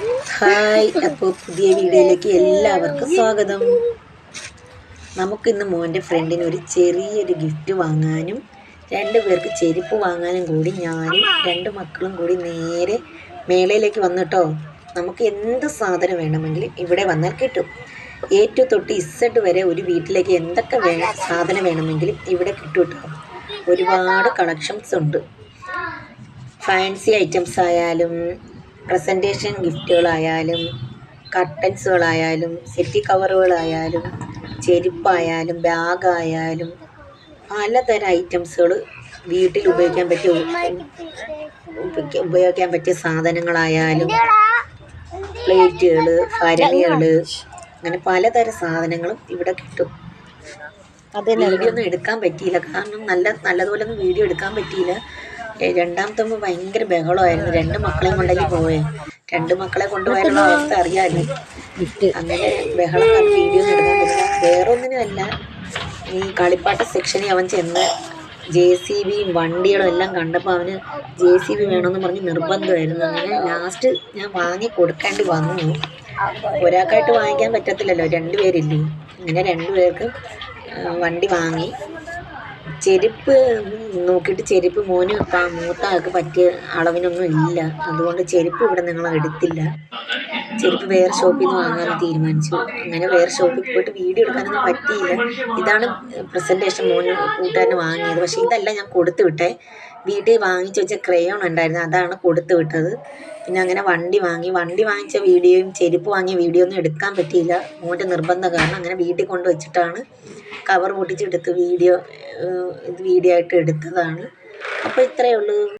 Hi അപ്പോൾ പുതിയ വീഡിയോയിലേക്ക് എല്ലാവർക്കും സ്വാഗതം. നമുക്കിന്ന് മോന്റെ ഫ്രണ്ടിന് ഒരു ചെറിയൊരു ഗിഫ്റ്റ് വാങ്ങാനും രണ്ടു പേർക്ക് ചെരുപ്പ് വാങ്ങാനും കൂടി ഞാനും രണ്ട് മക്കളും കൂടി നേരെ മേളയിലേക്ക് വന്നിട്ടോ നമുക്ക് എന്ത് സാധനം വേണമെങ്കിലും ഇവിടെ വന്നാൽ കിട്ടും. ഏറ്റവും തൊട്ട് ഇസഡ് വരെ ഒരു വീട്ടിലേക്ക് എന്തൊക്കെ വേണം സാധനം വേണമെങ്കിലും ഇവിടെ കിട്ടും കേട്ടോ ഒരുപാട് കളക്ഷൻസ് ഉണ്ട്. ഫാൻസി ഐറ്റംസ് ആയാലും പ്രസന്റേഷൻ ഗിഫ്റ്റുകളായാലും കർട്ടൻസുകളായാലും സെറ്റി കവറുകളായാലും ചെരുപ്പായാലും ബാഗായാലും പലതരം ഐറ്റംസുകൾ വീട്ടിൽ ഉപയോഗിക്കാൻ പറ്റിയ ഉപയോഗിക്കാൻ പറ്റിയ സാധനങ്ങളായാലും പ്ലേറ്റുകൾ ഭരണികൾ അങ്ങനെ പലതരം സാധനങ്ങളും ഇവിടെ കിട്ടും. വീഡിയോ ഒന്നും എടുക്കാൻ പറ്റിയില്ല. കാരണം നല്ല നല്ലതുപോലെ ഒന്നും വീഡിയോ എടുക്കാൻ പറ്റിയില്ല. രണ്ടാമത്തെ അമ്മ ഭയങ്കര ബഹളമായിരുന്നു. രണ്ട് മക്കളെയും കൊണ്ടെങ്കിൽ പോയേ? രണ്ട് മക്കളെ കൊണ്ടുപോയാലുള്ള അവസ്ഥ അറിയാമല്ലോ അങ്ങനെ ബഹളം കാരണം വീഡിയോ എടുക്കാൻ പറ്റില്ല വേറെ ഒന്നിനുമല്ല ഈ കളിപ്പാട്ട സെക്ഷനിൽ അവൻ ചെന്ന് ജെ സി ബിയും വണ്ടികളും എല്ലാം കണ്ടപ്പോൾ അവന് ജെ സി ബി വേണമെന്ന് പറഞ്ഞ് നിർബന്ധമായിരുന്നു. അങ്ങനെ ലാസ്റ്റ് ഞാൻ വാങ്ങി കൊടുക്കേണ്ടി വന്നു. ഒരാൾക്കായിട്ട് വാങ്ങിക്കാൻ പറ്റത്തില്ലല്ലോ. രണ്ടുപേരില്ലേ? അങ്ങനെ രണ്ടുപേർക്ക് വണ്ടി വാങ്ങി. ചെരുപ്പ് നോക്കിയിട്ട് ചെരുപ്പ് മോന് മൂത്ത ആൾക്ക് പറ്റിയ അളവിനൊന്നും ഇല്ല. അതുകൊണ്ട് ചെരുപ്പ് ഇവിടെ നിങ്ങൾ എടുത്തില്ല. ചെരുപ്പ് വേറെ ഷോപ്പിൽ നിന്ന് വാങ്ങാൻ തീരുമാനിച്ചു. അങ്ങനെ വേറെ ഷോപ്പിൽ പോയിട്ട് വീഡിയോ എടുക്കാനൊന്നും പറ്റിയില്ല. ഇതാണ് പ്രസന്റേഷൻ മോന് കൂട്ടുകാരന് വാങ്ങിയത്. പക്ഷേ ഇതല്ല ഞാൻ കൊടുത്തു വിട്ടേ. വീട്ടിൽ വാങ്ങിച്ച് വെച്ച ക്രയോൺ ഉണ്ടായിരുന്നു. അതാണ് കൊടുത്തു വിട്ടത്. പിന്നെ അങ്ങനെ വണ്ടി വാങ്ങി. വണ്ടി വാങ്ങിച്ച വീഡിയോയും ചെരുപ്പ് വാങ്ങിയ വീഡിയോ ഒന്നും എടുക്കാൻ പറ്റിയില്ല. മോന്റെ നിർബന്ധം കാരണം അങ്ങനെ വീട്ടിൽ കൊണ്ട് വെച്ചിട്ടാണ് കവർ പൊട്ടിച്ചെടുത്ത് വീഡിയോ ഇത് വീഡിയോ ആയിട്ട് എടുത്തതാണ്. അപ്പോൾ ഇത്രയേ ഉള്ളൂ.